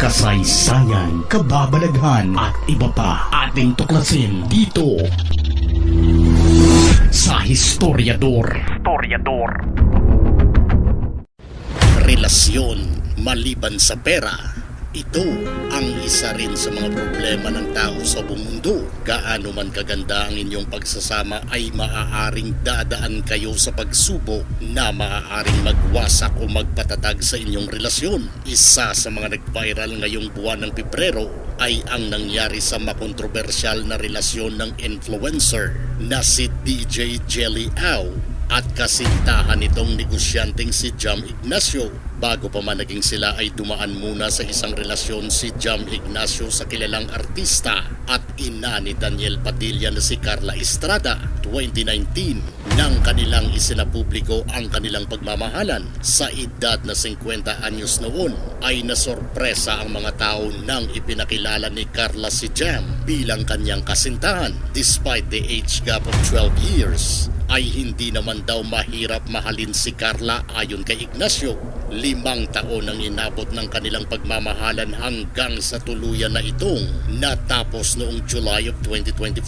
kasaysayan, kababalaghan at iba pa ating tuklasin dito sa Historiador. Historiador. Relasyon maliban sa pera. Ito ang isa rin sa mga problema ng tao sa buong mundo. Gaano man kaganda ang inyong pagsasama ay maaaring dadaan kayo sa pagsubok na maaaring magwasak o magpatatag sa inyong relasyon. Isa sa mga nag-viral ngayong buwan ng Pebrero ay ang nangyari sa makontrobersyal na relasyon ng influencer na si DJ Jelly Au at kasintahan nitong negosyanteng si Jam Ignacio. Bago pa man naging sila ay dumaan muna sa isang relasyon si Jam Ignacio sa kilalang artista at ina ni Daniel Padilla na si Carla Estrada. 2019 nang kanilang isinapubliko ang kanilang pagmamahalan. Sa edad na 50 anyos noon ay nasorpresa ang mga tao nang ipinakilala ni Carla si Jam bilang kanyang kasintahan. Despite the age gap of 12 years ay hindi naman daw mahirap mahalin si Carla ayon kay Ignacio. Limang taon ang inabot ng kanilang pagmamahalan hanggang sa tuluyan na itong natapos noong July of 2024.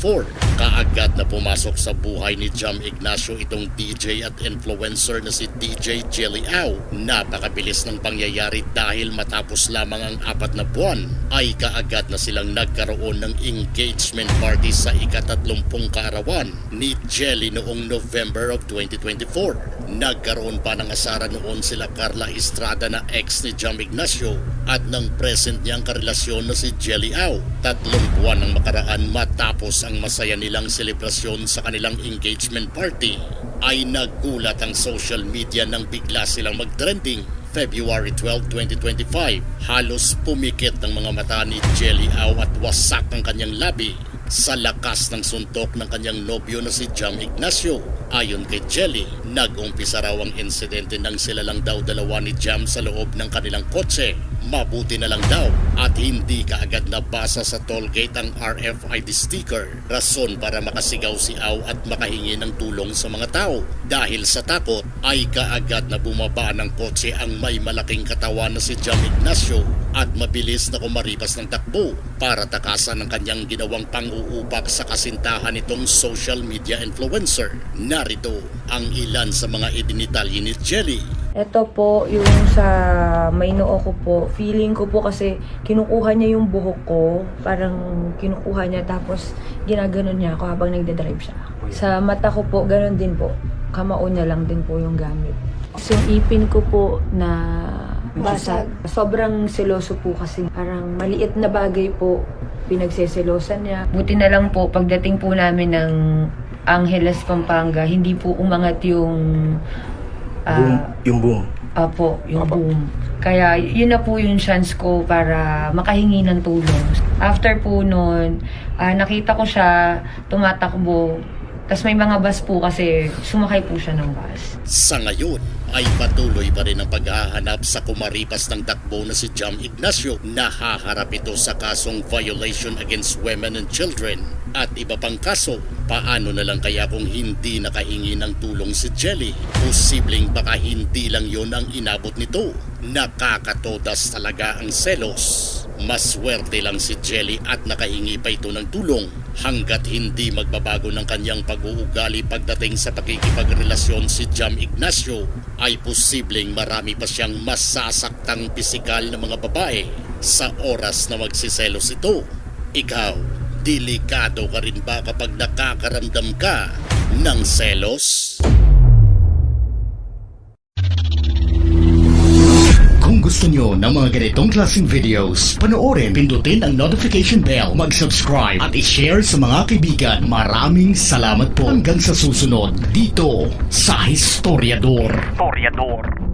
Kaagad na pumasok sa buhay ni Jam Ignacio itong DJ at influencer na si DJ Jelly Au. Napakabilis ng pangyayari dahil matapos lamang ang apat na buwan ay kaagad na silang nagkaroon ng engagement party sa ikatatlumpung kaarawan ni Jelly noong November of 2024. Nagkaroon pa ng asara noon sila Carla Estrada na ex ni Jam Ignacio at ng present niyang karelasyon na si Jelly Au. Tatlong buwan ang makaraan matapos ang masaya nilang selebrasyon sa kanilang engagement party. Ay naggulat ang social media nang bigla silang mag-trending. February 12, 2025, halos pumikit ng mga mata ni Jelly Au at wasak ang kanyang labi sa lakas ng suntok ng kanyang nobyo na si Jam Ignacio. Ayon kay Jelly, nag-umpisa raw ang insidente nang sila lang daw dalawa ni Jam sa loob ng kanilang kotse. Mabuti na lang daw at hindi kaagad nabasa sa toll gate ang RFID sticker. Rason para makasigaw si Au at makahingi ng tulong sa mga tao. Dahil sa takot ay kaagad na bumaba ng kotse ang may malaking katawan na si Jam Ignacio at mabilis na kumaripas ng takbo para takasan ang kanyang ginawang pang-uupak sa kasintahan nitong social media influencer. Narito ang ilan sa mga idinitalye ni Jelly. Ito po, yung sa may noo ko po, feeling ko po kasi kinukuha niya yung buhok ko. Parang kinukuha niya tapos ginaganon niya ako habang nagdadrive siya. Sa mata ko po, ganon din po. Kamao niya lang din po yung gamit. So, yung ipin ko po na basag. Sobrang seloso po kasi parang maliit na bagay po pinagseselosan niya. Buti na lang po, pagdating po namin ng Angeles, Pampanga, hindi po umangat yung ah, Boom, yung boom. Apo, yung Apo. boom. Kaya yun na po yung chance ko para makahingi ng tulong. After po nun, ah, nakita ko siya tumatakbo. Tapos may mga bus po kasi sumakay po siya ng bus. Sa ngayon ay patuloy pa rin ang paghahanap sa kumaripas ng takbo na si Jam Ignacio. Nahaharap ito sa kasong violation against women and children at iba pang kaso. Paano na lang kaya kung hindi nakahingi ng tulong si Jelly? Posibleng baka hindi lang yon ang inabot nito. Nakakatodas talaga ang selos. Maswerte lang si Jelly at nakahingi pa ito ng tulong hanggat hindi magbabago ng kanyang pag-uugali pagdating sa pakikipagrelasyon si Jam Ignacio ay posibleng marami pa siyang masasaktang pisikal na mga babae sa oras na magsiselos ito. Ikaw, delikado ka rin ba kapag nakakaramdam ka ng selos? Kung gusto nyo ng mga ganitong klaseng videos, panoorin, pindutin ang notification bell, mag-subscribe at i-share sa mga kaibigan. Maraming salamat po hanggang sa susunod dito sa Historiador. Historiador.